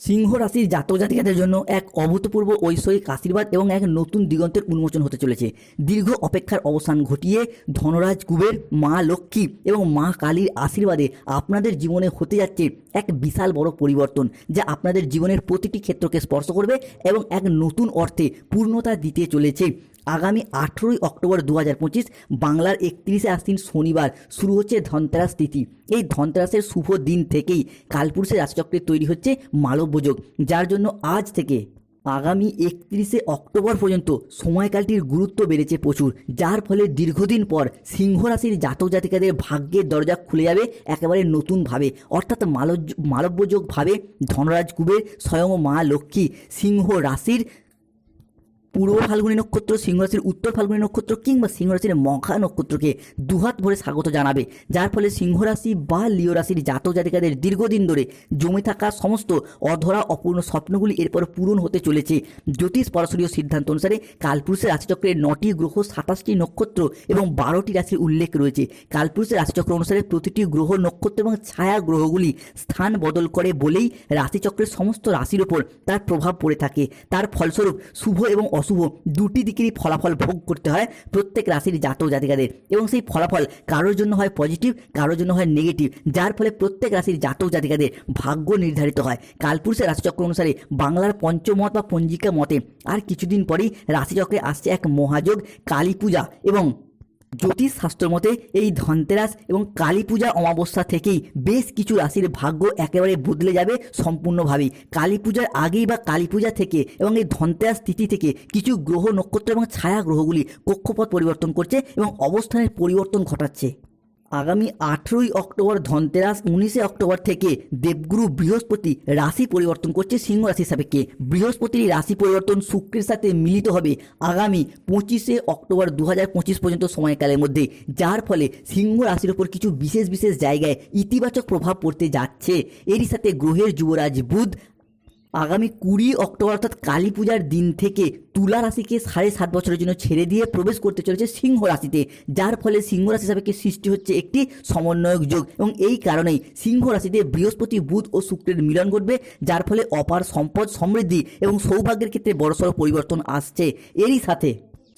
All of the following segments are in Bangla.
সিংহ রাশির জাতক জাতিকাদের জন্য এক অভূতপূর্ব ঐশ্বরিক আশীর্বাদ এবং এক নতুন দিগন্তের উন্মোচন হতে চলেছে। দীর্ঘ অপেক্ষার অবসান ঘটিয়ে ধনরাজ কুবের মা লক্ষ্মী এবং মা কালীর আশীর্বাদে আপনাদের জীবনে হতে যাচ্ছে এক বিশাল বড় পরিবর্তন, যা আপনাদের জীবনের প্রতিটি ক্ষেত্রকে স্পর্শ করবে এবং এক নতুন অর্থে পূর্ণতা দিতে চলেছে। আগামী আঠেরোই অক্টোবর দু হাজার পঁচিশ বাংলার একত্রিশে আশ্বিন শনিবার শুরু হচ্ছে ধনতেরাস তিথি। এই ধনতেরাসের শুভ দিন থেকেই কালপুরুষের রাশিচক্রে তৈরি হচ্ছে মালব্যযোগ যার জন্য আজ থেকে আগামী একত্রিশে অক্টোবর পর্যন্ত সময়কালটির গুরুত্ব বেড়েছে প্রচুর, যার ফলে দীর্ঘদিন পর সিংহ রাশির জাতক জাতিকাদের ভাগ্যের দরজা খুলে যাবে একেবারে নতুনভাবে। অর্থাৎ মালব মালব্যযোগভাবে ধনরাজ কুবের স্বয়ং মা লক্ষ্মী সিংহ রাশির পূর্ব ফাল্গুনী নক্ষত্র, সিংহরাশির উত্তর ফাল্গুনী নক্ষত্র কিংবা সিংহরাশির মঘা নক্ষত্রকে দুহাত ভরে স্বাগত জানাবে। যার ফলে সিংহরাশি বা লিও রাশির জাতক জাতিকাদের দীর্ঘদিন ধরে জমে থাকা সমস্ত অধরা অপূর্ণ স্বপ্নগুলি এরপর পূরণ হতে চলেছে। জ্যোতিষ পরাশরীয় সিদ্ধান্ত অনুসারে কালপুরুষের রাশিচক্রের নটি গ্রহ, সাতাশটি নক্ষত্র এবং বারোটি রাশির উল্লেখ রয়েছে। কালপুরুষের রাশিচক্র অনুসারে প্রতিটি গ্রহ নক্ষত্র এবং ছায়া গ্রহগুলি স্থান বদল করে বলেই রাশিচক্রের সমস্ত রাশির ওপর তার প্রভাব পড়ে থাকে। তার ফলস্বরূপ শুভ এবং অশুভ দুটি দিকেরই ফলাফল ভোগ করতে হয় প্রত্যেক রাশির জাতক জাতিকাদের এবং সেই ফলাফল কারোর জন্য হয় পজিটিভ কারোর জন্য হয় নেগেটিভ যার ফলে প্রত্যেক রাশির জাতক জাতিকাদের ভাগ্য নির্ধারিত হয়। কালপুরুষের রাশিচক্র অনুসারে বাংলার পঞ্চমত বা পঞ্জিকা মতে আর কিছুদিন পরেই রাশিচক্রে আসছে এক মহাযোগ, কালী পূজা এবং জ্যোতিষ শাস্ত্র মতে এই ধনতেরাস এবং কালী পূজা অমাবস্যা থেকেই বেশ কিছু রাশির ভাগ্য একেবারে বদলে যাবে সম্পূর্ণভাবেই। কালী পূজার আগেই বা কালী পূজা থেকে এবং এই ধনতেরাস তিথি থেকে কিছু গ্রহ নক্ষত্র এবং ছায়া গ্রহগুলি কক্ষপথ পরিবর্তন করছে এবং অবস্থানের পরিবর্তন ঘটাচ্ছে। আগামী আঠেরোই অক্টোবর ধনতেরাস, উনিশে অক্টোবর থেকে দেবগুরু বৃহস্পতি রাশি পরিবর্তন করছে সিংহ রাশির সাপেক্ষে। বৃহস্পতির রাশি পরিবর্তন শুক্রের সাথে মিলিত হবে আগামী পঁচিশে অক্টোবর দু হাজার পঁচিশ পর্যন্ত সময়কালের মধ্যে, যার ফলে সিংহ রাশির ওপর কিছু বিশেষ বিশেষ জায়গায় ইতিবাচক প্রভাব পড়তে যাচ্ছে। এরই সাথে গ্রহের যুবরাজ বুধ আগামী কুড়ি অক্টোবর অর্থাৎ কালী পূজার দিন থেকে তুলা রাশিকে সাড়ে সাত বছরের জন্য ছেড়ে দিয়ে প্রবেশ করতে চলেছে সিংহ রাশিতে, যার ফলে সিংহ রাশি সাপেক্ষে সৃষ্টি হচ্ছে একটি সমন্বয়ক যোগ এবং এই কারণেই সিংহ রাশিতে বৃহস্পতি, বুধ ও শুক্রের মিলন ঘটবে, যার ফলে অপার সম্পদ সমৃদ্ধি এবং সৌভাগ্যের ক্ষেত্রে বড়সড় পরিবর্তন আসছে। এরই সাথে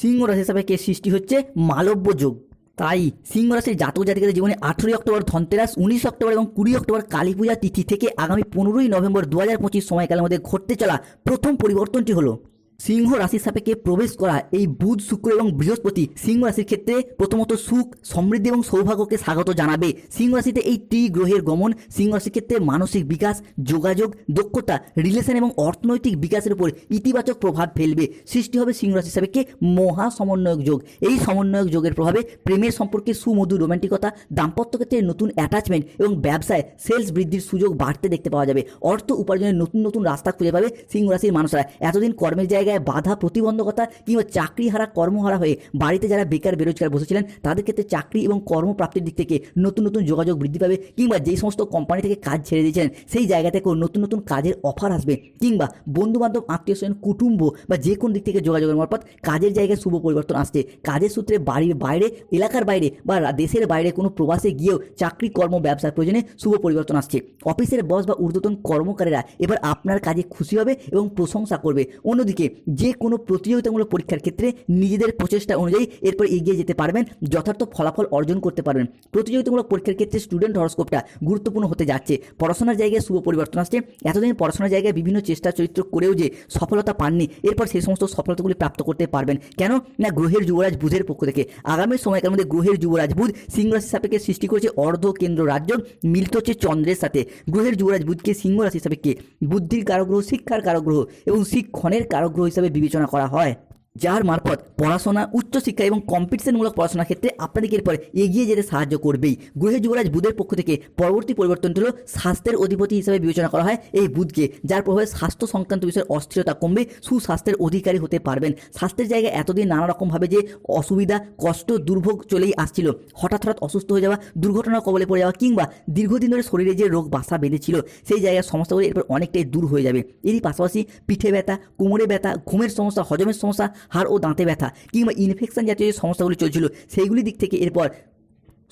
সিংহ রাশি সাপেক্ষে সৃষ্টি হচ্ছে মালব্য যোগ। তাই সিংহ রাশির জাতক জাতিকাদের জীবনে আঠেরোই অক্টোবর ধনতেরাস, উনিশ অক্টোবর এবং কুড়ি অক্টোবর কালী পূজা তিথি থেকে আগামী পনেরোই নভেম্বর দু হাজার পঁচিশ সময়কালের মধ্যে ঘটতে চলা প্রথম পরিবর্তনটি হলো সিংহ রাশির সাপেক্ষে প্রবেশ করা এই বুধ, শুক্র এবং বৃহস্পতি সিংহ রাশির ক্ষেত্রে প্রথমত সুখ, সমৃদ্ধি এবং সৌভাগ্যকে স্বাগত জানাবে। সিংহ রাশিতে এই ত্রি গ্রহের গমন, সিংহ রাশির ক্ষেত্রে মানসিক বিকাশ, যোগাযোগ, দক্ষতা রিলেশন এবং অর্থনৈতিক বিকাশের উপর ইতিবাচক প্রভাব ফেলবে। সৃষ্টি হবে সিংহ রাশির সাপেক্ষে মহা সমন্বয়ক যোগ। এই সমন্বয়ক যোগের প্রভাবে প্রেমের সম্পর্কে সুমধুর রোমান্টিকতা, দাম্পত্য ক্ষেত্রে নতুন অ্যাটাচমেন্ট এবং ব্যবসায় সেলস বৃদ্ধির সুযোগ বাড়তে দেখতে পাওয়া যাবে। অর্থ উপার্জনের নতুন নতুন রাস্তা খুঁজে পাবে সিংহ রাশির মানুষরা। এতদিন কর্মের জায়গায় বাধা প্রতিবন্ধকতা কিংবা চাকরি হারা কর্মহারা হয়ে বাড়িতে যারা বেকার, বেরোজগার বসেছিলেন, তাদের ক্ষেত্রে চাকরি এবং কর্মপ্রাপ্তির দিক থেকে নতুন নতুন যোগাযোগ বৃদ্ধি পাবে কিংবা যেই সমস্ত কোম্পানি থেকে কাজ ছেড়ে দিয়েছেন সেই জায়গা থেকেও নতুন নতুন কাজের অফার আসবে কিংবা বন্ধু বান্ধব আত্মীয় স্বজন, কুটুম্ব বা যে কোনো দিক থেকে যোগাযোগের মারফত কাজের জায়গায় শুভ পরিবর্তন আসছে। কাজের সূত্রে বাড়ির বাইরে, এলাকার বাইরে বা দেশের বাইরে কোনো প্রবাসে গিয়েও চাকরি, কর্ম, ব্যবসার প্রয়োজনে শুভ পরিবর্তন আসছে। অফিসের বস বা ঊর্ধ্বতন কর্মকারীরা এবার আপনার কাজে খুশি হবে এবং প্রশংসা করবে। অন্যদিকে যে কোনো প্রতিযোগিতামূলক পরীক্ষার ক্ষেত্রে নিজেদের প্রচেষ্টা অনুযায়ী এরপর এগিয়ে যেতে পারবেন, যথার্থ ফলাফল অর্জন করতে পারবেন। প্রতিযোগিতামূলক পরীক্ষার ক্ষেত্রে স্টুডেন্ট হরস্কোপটা গুরুত্বপূর্ণ হতে যাচ্ছে। পড়াশোনার জায়গায় শুভ পরিবর্তন আসছে। এতদিন পড়াশোনার জায়গায় বিভিন্ন চেষ্টা, চরিত্র করেও যে সফলতা পাননি, এরপর সেই সমস্ত সফলতাগুলি প্রাপ্ত করতে পারবেন। কেন? না, গ্রহের যুবরাজ বুধের পক্ষ থেকে। আগামী সময়কার মধ্যে গ্রহের যুবরাজ বুধ সিংহ রাশির সাপেক্ষে সৃষ্টি করেছে অর্ধ কেন্দ্র রাজ্য, মিলিত হচ্ছে চন্দ্রের সাথে। গ্রহের যুবরাজ বুধকে সিংহ রাশির সাপেক্ষে বুদ্ধির কারগ্রহ, শিক্ষার কারগ্রহ এবং শিক্ষণের কারগ্রহ হিসাবে বিবেচনা করা হয়। যার মারফত পড়াশোনা, উচ্চশিক্ষা এবং কম্পিটিশনমূলক পড়াশোনার ক্ষেত্রে আপনাদেরকে এরপর এগিয়ে যেতে সাহায্য করবেই। গ্রহের যুবরাজ বুধের পক্ষ থেকে পরবর্তী পরিবর্তনটি হলো স্বাস্থ্যের অধিপতি হিসেবে বিবেচনা করা হয় এই বুধকে, যার প্রভাবে স্বাস্থ্য সংক্রান্ত বিষয়ের অস্থিরতা কমবে, সুস্বাস্থ্যের অধিকারী হতে পারবেন। স্বাস্থ্যের জায়গায় এতদিন নানা রকমভাবে যে অসুবিধা, কষ্ট, দুর্ভোগ চলেই আসছিল, হঠাৎ হঠাৎ অসুস্থ হয়ে যাওয়া, দুর্ঘটনার কবলে পড়ে যাওয়া কিংবা দীর্ঘদিন ধরে শরীরে যে রোগ বাসা বেঁধেছিল, সেই জায়গার সমস্যাগুলি এরপর অনেকটাই দূর হয়ে যাবে। এরই পাশাপাশি পিঠে ব্যথা, কোমরে ব্যথা, ঘুমের সমস্যা, হজমের সমস্যা হাড় ও দাঁতে ব্যথা কিংবা ইনফেকশন জাতীয় যে সমস্যাগুলি চলছিল সেইগুলি দিক থেকে এরপর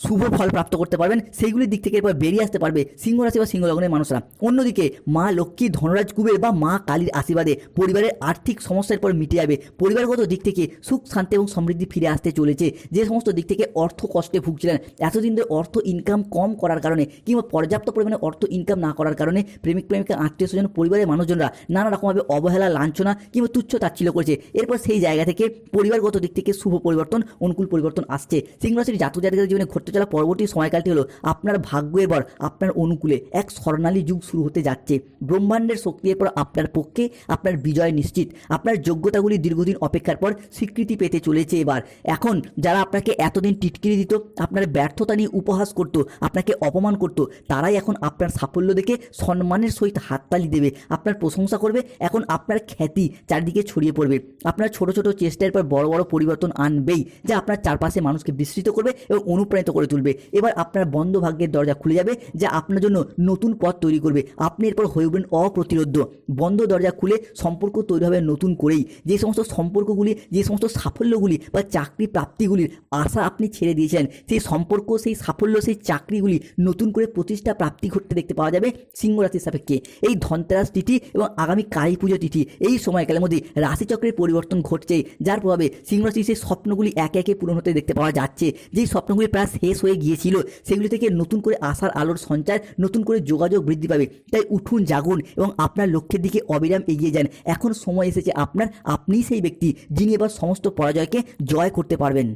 শুভ ফল প্রাপ্ত করতে পারবেন। সেইগুলির দিক থেকে এরপর বেরিয়ে আসতে পারবে সিংহ রাশি বা সিংহ লগ্নের মানুষরা। অন্যদিকে মা লক্ষ্মী, ধনরাজ কুবের বা মা কালীর আশীর্বাদে পরিবারের আর্থিক সমস্যার পর মিটে যাবে। পরিবারগত দিক থেকে সুখ, শান্তি এবং সমৃদ্ধি ফিরে আসতে চলেছে। যে সমস্ত দিক থেকে অর্থ কষ্টে ভুগছিলেন, এতদিন ধরে অর্থ ইনকাম কম করার কারণে কিংবা পর্যাপ্ত পরিমাণে অর্থ ইনকাম না করার কারণে প্রেমিক, প্রেমিকা, আত্মীয় স্বজন, পরিবারের মানুষজনরা নানা রকমভাবে অবহেলা, লাঞ্ছনা কিংবা তুচ্ছ তাচ্ছিল্য করেছে। এরপর সেই জায়গা থেকে পরিবারগত দিক থেকে শুভ পরিবর্তন, অনুকূল পরিবর্তন আসছে। সিংহ রাশির জাতক জাতিকাদের জীবনে ঘটতে চলা পরবর্তী সময়কালটি হলো আপনার ভাগ্য এবার আপনার অনুকূলে। এক স্বর্ণালী যুগ শুরু হতে যাচ্ছে। ব্রহ্মাণ্ডের শক্তি এরপর আপনার পক্ষে আপনার বিজয় নিশ্চিত। আপনার যোগ্যতাগুলি দীর্ঘদিন অপেক্ষার পর স্বীকৃতি পেতে চলেছে এবার। এখন যারা আপনাকে এতদিন টিটকিরি দিত, আপনার ব্যর্থতা নিয়ে উপহাস করত, আপনাকে অপমান করত, তারাই এখন আপনার সাফল্য দেখে সম্মানের সহিত হাততালি দেবে। আপনার প্রশংসা করবে, এখন আপনার খ্যাতি চারদিকে ছড়িয়ে পড়বে। আপনার ছোট ছোট চেষ্টার পর বড় বড় পরিবর্তন আনবেই, যা আপনার চারপাশে মানুষকে বিস্তৃত করবে এবং অনুপ্রাণিত করে তুলবে। এবার আপনার বন্ধ ভাগ্যের দরজা খুলে যাবে যা আপনার জন্য নতুন পথ তৈরি করবে। আপনি এরপর হয়ে উঠবেন অপ্রতিরোধ্য। বন্ধ দরজা খুলে সম্পর্ক তৈরি হবে নতুন করেই। যে সমস্ত সম্পর্কগুলি, যে সমস্ত সাফল্যগুলি বা চাকরি প্রাপ্তিগুলির আশা আপনি ছেড়ে দিয়েছেন, সেই সম্পর্ক, সেই সাফল্য, সেই চাকরিগুলি নতুন করে প্রতিষ্ঠা প্রাপ্তি ঘটতে দেখতে পাওয়া যাবে সিংহ রাশির সাপেক্ষে। এই ধনতেরাস তিথি এবং আগামী কালী পুজো তিথি এই সময়কালের মধ্যে রাশিচক্রের পরিবর্তন ঘটছে, যার প্রভাবে সিংহ রাশির সেই স্বপ্নগুলি একে একে পূরণ হতে দেখতে পাওয়া যাচ্ছে। যেই স্বপ্নগুলি প্রায় শেষ হয়ে গিয়েছিল। সেগুলি থেকে নতুন করে আসার আলোর সঞ্চার, নতুন করে যোগাযোগ বৃদ্ধি পাবে। তাই উঠুন, জাগুন এবং আপনার লক্ষ্যের দিকে অবিরাম এগিয়ে যান। এখন সময় এসেছে আপনার, আপনিই সেই ব্যক্তি যিনি এবার সমস্ত পরাজয়কে জয় করতে পারবেন।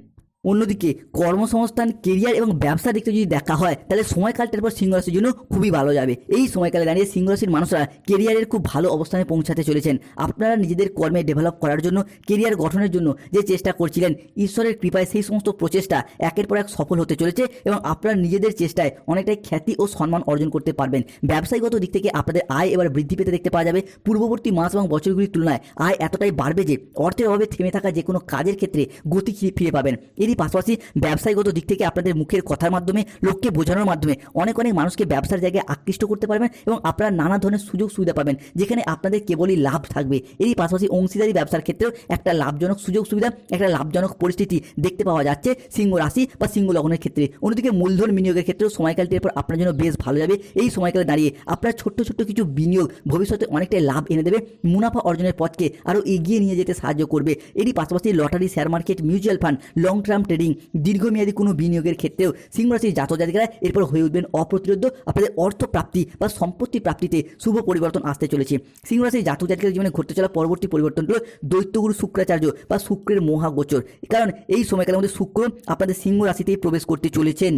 অন্যদিকে কর্মসংস্থান কেরিয়ার এবং ব্যবসা দিকটা যদি দেখা হয়, তাহলে সময়কালটার পর সিংহ রাশির জন্য খুবই ভালো যাবে। এই সময়কালে দাঁড়িয়ে সিংহ রাশির মানুষরা কেরিয়ারের খুব ভালো অবস্থানে পৌঁছাতে চলেছেন। আপনারা নিজেদের কর্মে ডেভেলপ করার জন্য কেরিয়ার গঠনের জন্য যে চেষ্টা করছিলেন, ঈশ্বরের কৃপায় সেই সমস্ত প্রচেষ্টা একের পর এক সফল হতে চলেছে এবং আপনারা নিজেদের চেষ্টায় অনেকটাই খ্যাতি ও সম্মান অর্জন করতে পারবেন। ব্যবসায়িকগত দিক থেকে আপনাদের আয় এবার বৃদ্ধি পেতে দেখতে পাওয়া যাবে। পূর্ববর্তী মাস এবং বছরগুলির তুলনায় আয় এতটাই বাড়বে যে অর্থের অভাবে থেমে থাকা যে কোনো কাজের ক্ষেত্রে গতি ফিরে পাবেন। এরই পাশাপাশি ব্যবসায়ীগত দিক থেকে আপনাদের মুখের কথার মাধ্যমে, লোককে বোঝানোর মাধ্যমে অনেক অনেক মানুষকে ব্যবসার জায়গায় আকৃষ্ট করতে পারবেন এবং আপনারা নানা ধরনের সুযোগ সুবিধা পাবেন, যেখানে আপনাদের কেবলই লাভ থাকবে। এরই পাশাপাশি অংশীদারি ব্যবসার ক্ষেত্রেও একটা লাভজনক সুযোগ সুবিধা, একটা লাভজনক পরিস্থিতি দেখতে পাওয়া যাচ্ছে সিংহ রাশি বা সিংহ লগ্নের ক্ষেত্রে। অন্যদিকে মূলধন বিনিয়োগের ক্ষেত্রেও সময়কালটির পর আপনার জন্য বেশ ভালো যাবে। এই সময়কালে দাঁড়িয়ে আপনার ছোট্ট ছোট্ট কিছু বিনিয়োগ ভবিষ্যতে অনেকটাই লাভ এনে দেবে। মুনাফা অর্জনের পথকে আরও এগিয়ে নিয়ে যেতে সাহায্য করবে। এরই পাশাপাশি lottery, share market, mutual fund long term trading দীর্ঘমেয়াদী কোনো বিনিয়োগের ক্ষেত্রেও সিংহ রাশির জাতক জাতিকারা এরপর হয়ে উঠবেন অপ্রতিরোধ, আপনাদের অর্থ প্রাপ্তি বা সম্পত্তি প্রাপ্তিতে শুভ পরিবর্তন আসতে চলেছে। সিংহ রাশির জাতক জাতিকার জীবনে ঘটতে চলা পরবর্তী পরিবর্তন হল দৈত্যগুরু শুক্রাচার্য বা শুক্রের মহাগোচর। কারণ এই সময়কালের মধ্যে শুক্র আপনাদের সিংহ রাশিতেই প্রবেশ করতে চলেছেন।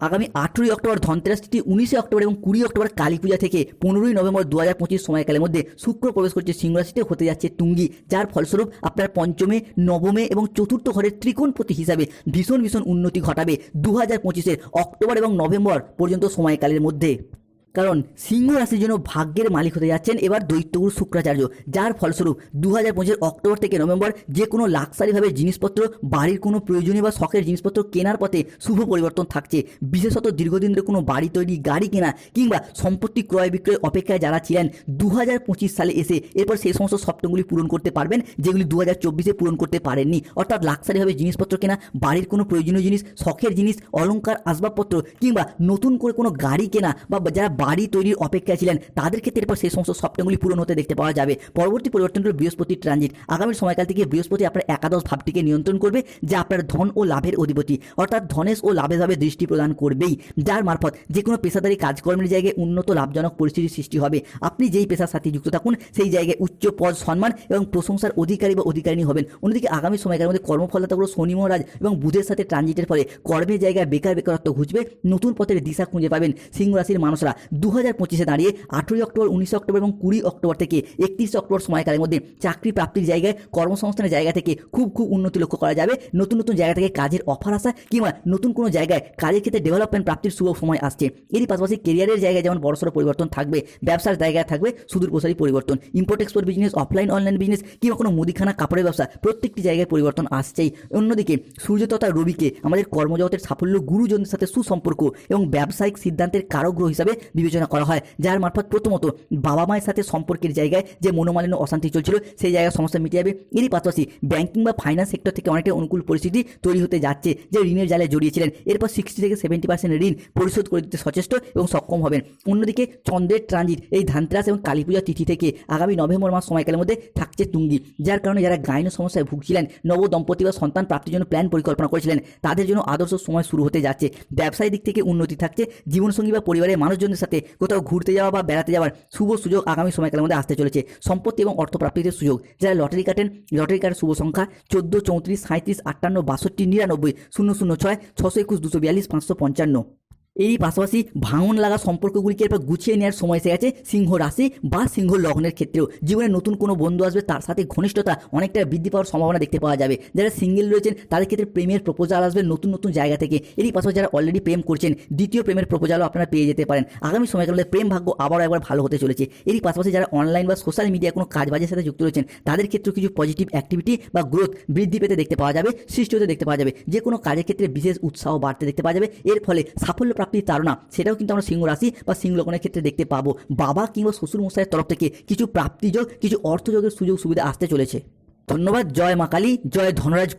আগামী আঠেরোই অক্টোবর ধনতেরাস তিথি উনিশে অক্টোবর এবং কুড়ি অক্টোবর কালী পূজা থেকে পনেরোই নভেম্বর দু হাজার পঁচিশ সময়কালের মধ্যে শুক্র প্রবেশ করছে সিংহরাশিতে, হতে যাচ্ছে তুঙ্গি। যার ফলস্বরূপ আপনার পঞ্চমে, নবমে এবং চতুর্থ ঘরের ত্রিকোণপতি হিসাবে ভীষণ ভীষণ উন্নতি ঘটাবে দু হাজার পঁচিশের অক্টোবর এবং নভেম্বর পর্যন্ত সময়কালের মধ্যে। কারণ সিংহ রাশির জন্য ভাগ্যের মালিক হতে যাচ্ছেন এবার দৈত্যগুরু শুক্রাচার্য, যার ফলস্বরূপ দু হাজার অক্টোবর থেকে নভেম্বর যে কোনো লাক্সারিভাবে জিনিসপত্র, বাড়ির কোনো প্রয়োজনীয় বা শখের জিনিসপত্র কেনার পথে শুভ পরিবর্তন থাকছে। বিশেষত দীর্ঘদিন ধরে কোনো বাড়ি তৈরি, গাড়ি কেনা কিংবা সম্পত্তি ক্রয় বিক্রয় অপেক্ষায় যারা ছিলেন দু হাজার পঁচিশ সালে এসে এরপর সেই সমস্ত স্বপ্নগুলি পূরণ করতে পারবেন যেগুলি দু হাজার পূরণ করতে পারেননি। অর্থাৎ লাক্সারিভাবে জিনিসপত্র কেনা, বাড়ির কোনো প্রয়োজনীয় জিনিস, শখের জিনিস, অলংকার, আসবাবপত্র কিংবা নতুন করে কোনো গাড়ি কেনা বা যারা বাড়ি তৈরির অপেক্ষায় ছিলেন। তাদের ক্ষেত্রে এরপর সেই সমস্ত স্বপ্নগুলি পূরণ হতে দেখতে পাওয়া যাবে। পরবর্তী পরিবর্তন হল বৃহস্পতির ট্রানজিট আগামী সময়কাল থেকে বৃহস্পতি আপনার একাদশ ভাবটিকে নিয়ন্ত্রণ করবে, যা আপনার ধন ও লাভের অধিপতি। অর্থাৎ ধনেশ ও লাভের ভাবে দৃষ্টি প্রদান করবেই, যার মারফত যে কোনো পেশাদারি কাজকর্মের জায়গায় উন্নত লাভজনক পরিস্থিতির সৃষ্টি হবে। আপনি যেই পেশার সাথে যুক্ত থাকুন, সেই জায়গায় উচ্চ পদ, সম্মান এবং প্রশংসার অধিকারী বা অধিকারিণী হবেন। অন্যদিকে আগামী সময়কালের মধ্যে কর্মফলতাগুলো শনি মহারাজ এবং বুধের সাথে ট্রানজিটের ফলে কর্মের জায়গায় বেকার বেকারত্ব ঘুচবে, নতুন পথের দিশা খুঁজে পাবেন সিংহ রাশির মানুষরা। দু হাজার পঁচিশে দাঁড়িয়ে আঠেরোই অক্টোবর, উনিশে অক্টোবর এবং কুড়ি অক্টোবর থেকে একত্রিশে অক্টোবর সময়কালের মধ্যে চাকরি প্রাপ্তির জায়গায়, কর্মসংস্থানের জায়গা থেকে খুব খুব উন্নতি লক্ষ্য করা যাবে। নতুন নতুন জায়গা থেকে কাজের অফার আসা কিংবা নতুন কোনো জায়গায় কাজের ক্ষেত্রে ডেভেলপমেন্ট প্রাপ্তির শুভ সময় আসছে। এরই পাশাপাশি কেরিয়ারের জায়গায় যেমন বড়সড় পরিবর্তন থাকবে, ব্যবসার জায়গায় থাকবে, সুদূর প্রসারী পরিবর্তন import export business offline online business কিংবা কোনো মুদিখানা কাপড়ের ব্যবসা, প্রত্যেকটি জায়গায় পরিবর্তন আসছেই। অন্যদিকে সূর্য তথা রবিকে আমাদের কর্মজগতের সাফল্য, গুরুজনদের সাথে সুসম্পর্ক এবং ব্যবসায়িক সিদ্ধান্তের কারগ্রহ হিসাবে বিবেচনা করা হয়, যার মারফত প্রথমত বাবা মায়ের সাথে সম্পর্কের জায়গায় যে মনোমালিন্য অশান্তি চলছিল, সেই জায়গায় সমস্যা মিটে যাবে। এরই পাশাপাশি ব্যাংকিং বা ফাইন্যান্স সেক্টর থেকে অনেকটা অনুকূল পরিস্থিতি তৈরি হতে যাচ্ছে, যে ঋণের জালে জড়িয়েছিলেন। এরপর সিক্সটি থেকে সেভেন্টি পার্সেন্ট ঋণ পরিশোধ করে দিতে সচেষ্ট এবং সক্ষম হবেন। অন্যদিকে চন্দ্রের ট্রানজিট এই ধানতেরাস এবং কালী পূজা তিথি থেকে আগামী নভেম্বর মাস সময়কালের মধ্যে থাকছে তুঙ্গি, যার কারণে যারা গাইন সমস্যায় ভুগছিলেন, নব দম্পতি বা সন্তান প্রাপ্তির জন্য প্ল্যান পরিকল্পনা করেছিলেন, তাদের জন্য আদর্শ সময় শুরু হতে যাচ্ছে। ব্যবসায়িক দিক থেকে উন্নতি থাকছে, জীবনসঙ্গী বা পরিবারের মানুষজনের সাথে কোথাও ঘুরতে যাওয়া বা বেড়াতে যাওয়ার শুভ সুযোগ আগামী সময়কালের মধ্যে আসতে চলেছে। সম্পত্তি এবং অর্থপ্রাপ্তিতে সুযোগ। যারা লটারি কাটেন, লটারি কার্ডের শুভ সংখ্যা চোদ্দ, চৌত্রিশ সাঁত্রিশ আটান্ন, বাষট্টি, নিরানব্বই, শূন্য শূন্য, ছয়, ছশো একুশ, দুশো বিয়াল্লিশ, পাঁচশো পঞ্চান্ন। এরই পাশাপাশি ভাঙন লাগা সম্পর্কগুলিকে এরপর গুছিয়ে নেওয়ার সময় এসে গেছে সিংহ রাশি বা সিংহ লগ্নের ক্ষেত্রেও। জীবনে নতুন কোনো বন্ধু আসবে, তার সাথে ঘনিষ্ঠতা অনেকটা বৃদ্ধি পাওয়ার সম্ভাবনা দেখতে পাওয়া যাবে। যারা সিঙ্গেল রয়েছেন, তাদের ক্ষেত্রে প্রেমের প্রপোজাল আসবে নতুন নতুন জায়গা থেকে। এরই পাশাপাশি যারা অলরেডি প্রেম করছেন, দ্বিতীয় প্রেমের প্রপোজালও আপনারা পেয়ে যেতে পারেন। আগামী সময়কালে প্রেম ভাগ্য আবারও একবার ভালো হতে চলেছে। এরই পাশাপাশি যারা অনলাইন বা সোশ্যাল মিডিয়া কোনো কাজবাজের সাথে যুক্ত রয়েছেন, তাদের ক্ষেত্রেও কিছু পজিটিভ অ্যাক্টিভিটি বা গ্রোথ বৃদ্ধি পেতে দেখতে পাওয়া যাবে, সৃষ্টি হতে দেখতে পাওয়া যাবে। যে কোনো কাজের ক্ষেত্রে বিশেষ উৎসাহ বাড়তে দেখতে পাওয়া যাবে। এর ফলে সাফল্য প্রাপ্তির তারা সেটাও কিন্তু আমরা সিংহ রাশি বা সিংহ লগ্নের ক্ষেত্রে দেখতে পাবো। বাবা কিংবা শ্বশুর মশাইয়ের তরফ থেকে কিছু প্রাপ্তিযোগ কিছু অর্থযোগের সুযোগ সুবিধা আসতে চলেছে। ধন্যবাদ, জয় মা কালী, জয় ধনরাজ